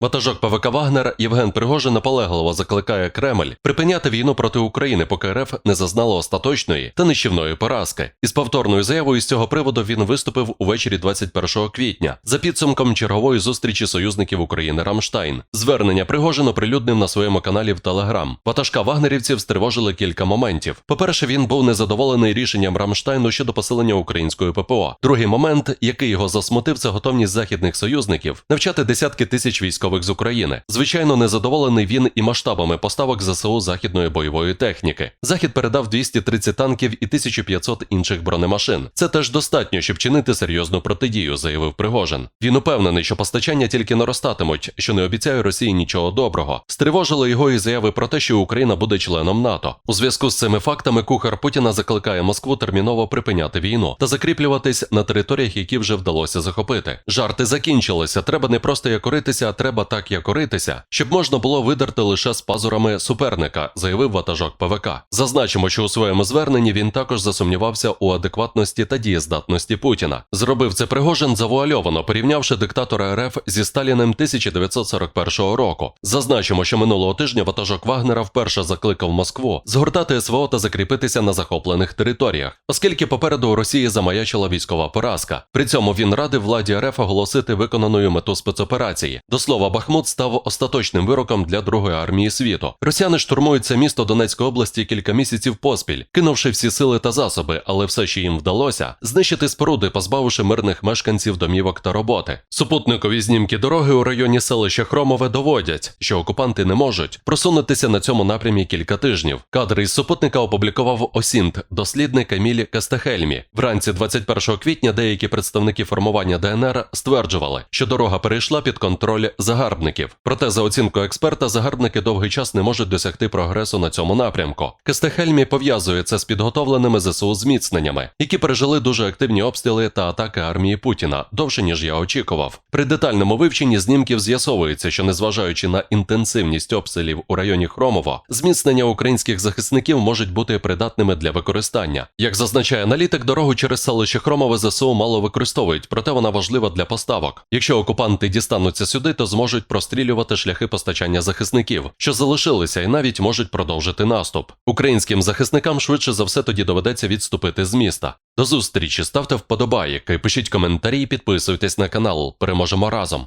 Ватажок ПВК Вагнер Євген Пригожин наполегливо закликає Кремль припиняти війну проти України, поки РФ не зазнала остаточної та нищівної поразки. Із повторною заявою з цього приводу він виступив увечері 21 квітня за підсумком чергової зустрічі союзників України Рамштайн. Звернення Пригожин оприлюднив на своєму каналі в Телеграм. Ватажка вагнерівців стривожили кілька моментів. По-перше, він був незадоволений рішенням Рамштайну щодо посилення української ППО. Другий момент, який його засмутив, це готовність західних союзників навчати десятки тисяч військових з України. Звичайно, незадоволений він і масштабами поставок ЗСУ західної бойової техніки. Захід передав 230 танків і 1500 інших бронемашин. Це теж достатньо, щоб чинити серйозну протидію, заявив Пригожин. Він упевнений, що постачання тільки наростатимуть, що не обіцяє Росії нічого доброго. Стривожили його і заяви про те, що Україна буде членом НАТО. У зв'язку з цими фактами кухар Путіна закликає Москву терміново припиняти війну та закріплюватись на територіях, які вже вдалося захопити. Жарти закінчилися. Треба не просто якоритися, а треба так якоритися, щоб можна було видерти лише з пазурами суперника, заявив ватажок ПВК. Зазначимо, що у своєму зверненні він також засумнівався у адекватності та дієздатності Путіна. Зробив це Пригожин завуальовано, порівнявши диктатора РФ зі Сталіним 1941 року. Зазначимо, що минулого тижня ватажок Вагнера вперше закликав Москву згортати СВО та закріпитися на захоплених територіях, оскільки попереду у Росії замаячила військова поразка. При цьому він радив владі РФ оголосити виконаною мету спецоперації. До слова, Бахмут став остаточним вироком для другої армії світу. Росіяни штурмують це місто Донецької області кілька місяців поспіль, кинувши всі сили та засоби, але все, що їм вдалося, знищити споруди, позбавивши мирних мешканців домівок та роботи. Супутникові знімки дороги у районі селища Хромове доводять, що окупанти не можуть просунутися на цьому напрямі кілька тижнів. Кадри із супутника опублікував Осінт, дослідник Емілі Кастехельмі. Вранці 21 квітня деякі представники формування ДНР стверджували, що дорога перейшла під контроль загарбників. Проте, за оцінкою експерта, загарбники довгий час не можуть досягти прогресу на цьому напрямку. Кастехельмі пов'язує це з підготовленими ЗСУ зміцненнями, які пережили дуже активні обстріли та атаки армії Путіна довше ніж я очікував. При детальному вивченні знімків з'ясовується, що незважаючи на інтенсивність обстрілів у районі Хромово, зміцнення українських захисників можуть бути придатними для використання. Як зазначає аналітик, дорогу через селище Хромове ЗСУ мало використовують, проте вона важлива для поставок. Якщо окупанти дістануться сюди, то зможуть прострілювати шляхи постачання захисників, що залишилися, і навіть можуть продовжити наступ. Українським захисникам швидше за все тоді доведеться відступити з міста. До зустрічі, ставте вподобайки, пишіть коментарі, підписуйтесь на канал. Переможемо разом.